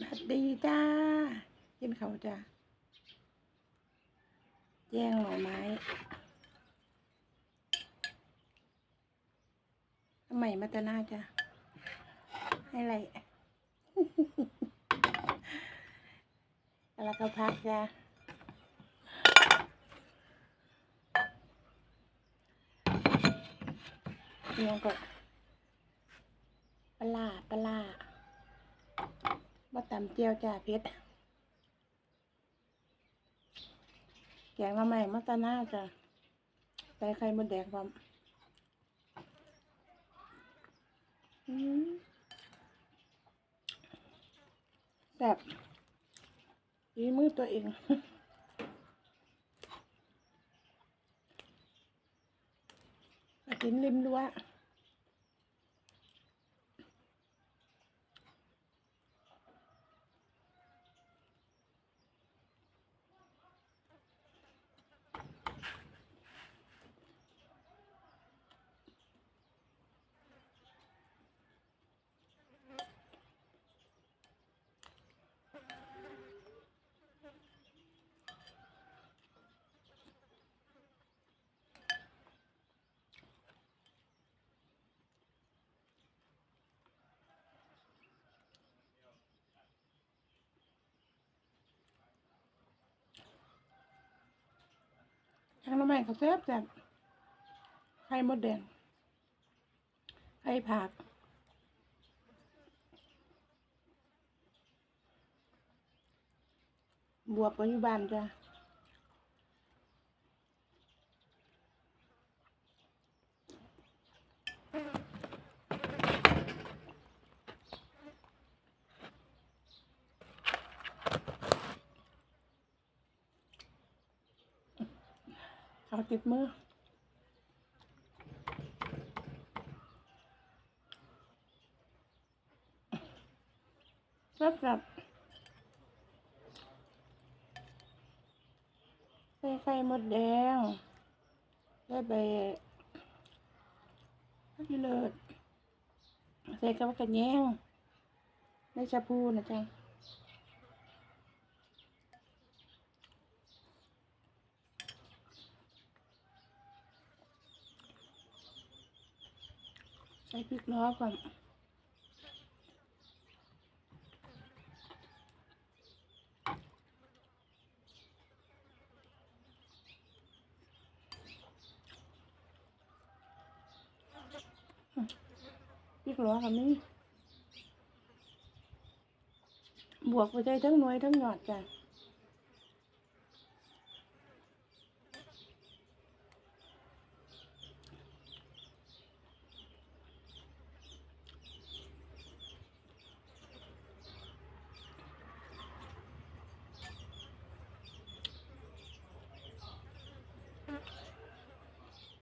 สวัสดีจ้ากินเขาจ้าแย่งหน่อไม้ทำไมมาแตนาจ้าให้ไรแล้วก็พักจ้าเนียงก็ปลาปลา ร้าตำเจียวจ้าเพชรแกงมาใหม่มาตาหน้าจ้ะใส่ไข่มดแดงพร้อมแบบยีมือตัวเองกินริมรั้ว ทางน้ำมันเขาแซ่บแซ่บไข่มดแดงไข่ผักบวบปัจจุบันจ้ะ เขาติดมือแซ่บจัดใส่ไข่มดแดงใส่ใบพักเลิศใส่กระเพากระแยงในชาพูนะจ๊ะ ใส่พริกล้อก่อนพริกหลวกับนี่บวกไปใจทั้งน่วยทั้งหยอดจ้ะ